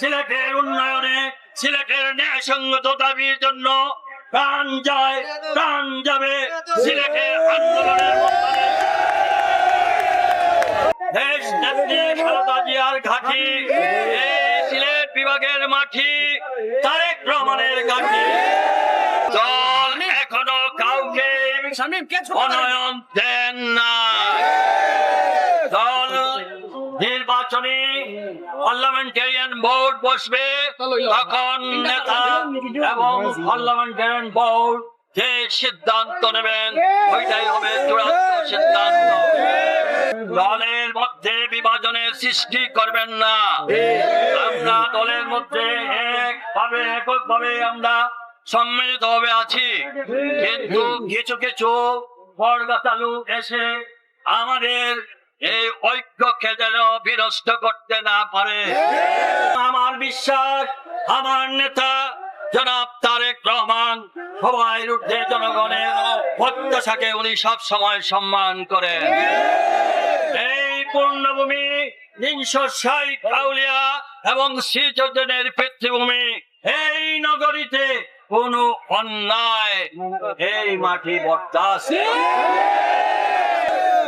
সিলেটের উন্নয়নে সিলেটের ন্যায়সঙ্গত দাবির জন্য প্রাণ যায় প্রাণ যাবে সিলেটের আন্দোলনের মধ্যে দেশ নেত্রী খালেদা জিয়ার ঘাঁটি এই সিলেট বিভাগের মাটি তারেক রহমানের ঘাঁটি। দল এখনও কাউকে মনোনয়ন দেন না। নির্বাচনী পার্লামেন্টারিয়ান বোর্ড বসবে তখন নেতা এবং পার্লামেন্টারিয়ান বোর্ড যে সিদ্ধান্ত নেবেন ওইটাই হবে চূড়ান্ত সিদ্ধান্ত। দলের মধ্যে বিভাজনের সৃষ্টি করবেন না। আমরা দলের মধ্যে একভাবে এককভাবে আমরা সম্মিলিত ভাবে আছি। কিন্তু কিছু কিছু বর্গাতালু এসে আমাদের এই ঐক্যকে যেন বিনষ্ট করতে না পারে। আমার বিশ্বাস, আমার নেতা, জনাব তারেক রহমান, সবাই ঊর্ধ্বে জনগণের প্রত্যাশাকে উনি সব সময় সম্মান করেন। এই পূর্ণভূমি তিনশো ষাট কাউলিয়া এবং শ্রীচর্যনের পিতৃভূমি, এই নগরীতে কোন অন্যায় এই মাটি বরদাস্ত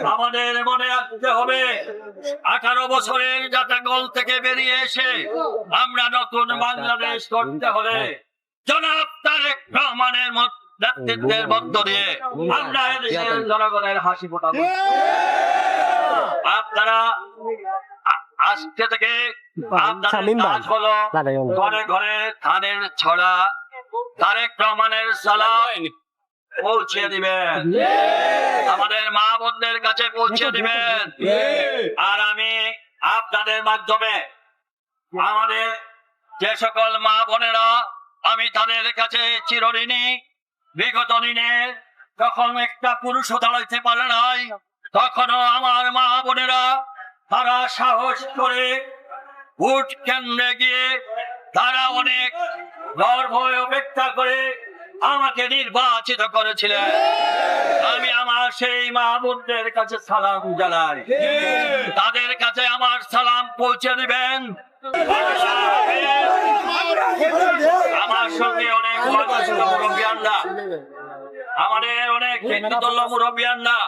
আমাদের মনে রাখতে হবে আঠারো বছরের জাতাগল থেকে বেরিয়ে এসে আমরা নতুন বাংলাদেশ করতে হলে জনাব তারেক রহমানের মত- নেতৃত্বের মধ্য দিয়ে আমরা জনগণের হাসি ফোটাবো। আপনারা আজকে থেকে আপনাদের হলো ঘরে ঘরে ধানের ছড়া। তারেক রহমানের সালাম। পৌঁছে দিবেন। আমাদের মা বোনদের কাছে পৌঁছে দিবেন। আর আমি আপনাদের মাধ্যমে আমাদের যে সকল মা বোনেরা আমি তাদের কাছে চিরঋণী বিগত দিনে যখন একটা পুরুষ দাঁড়াইতে পারে নাই তখনও আমার মা বোনেরা তারা সাহস করে ভোট কেন্দ্রে গিয়ে তারা অনেক গর্ব অপেক্ষা করে আমাকে নির্বাচিত করেছিলেন। আমি আমার সেই মা কাছে সালাম জানাই। তাদের কাছে আমার সালাম পৌঁছে দিবেন। আমার সঙ্গে অনেক মুরব্বিয়ানরা আমাদের অনেক হিন্দুতল্য মুরব্বিয়ানরা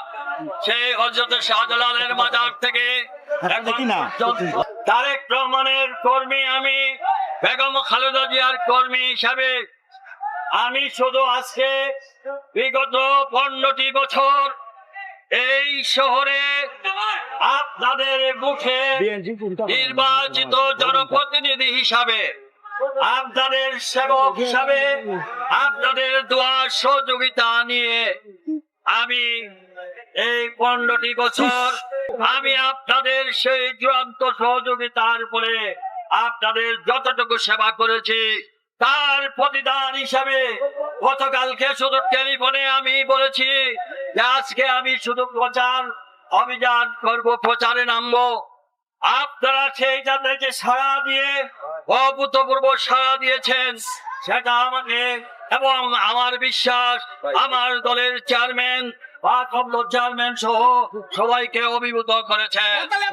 সেই হজরত শাহজালালের মাজার থেকে তারেক রহমানের কর্মী আমি বেগম খালেদা জিয়ার কর্মী হিসাবে আমি শুধু আজকে বিগত পনেরোটি বছর এই শহরে আপনাদের মুখে নির্বাচিত জনপ্রতিনিধি হিসাবে আপনাদের সেবক হিসাবে আপনাদের দোয়া সহযোগিতা নিয়ে আমি এই পনেরোটি বছর আমি আপনাদের সেই চূড়ান্ত সহযোগিতার ফলে আপনাদের যতটুকু সেবা করেছি তার প্রতিদান হিসাবে গতকালকে শুধু টেলিফোনে আমি বলেছি যে আজকে আমি শুধু প্রচার, অভিযান করব, প্রচারে নামবো। আপনারা সেই যাদেরকে সাড়া দিয়ে, অভূতপূর্ব সাড়া দিয়েছেন, সেটা আমাকে এবং আমার বিশ্বাস, আমার দলের চেয়ারম্যান চেয়ারম্যান সহ সবাইকে অভিভূত করেছেন।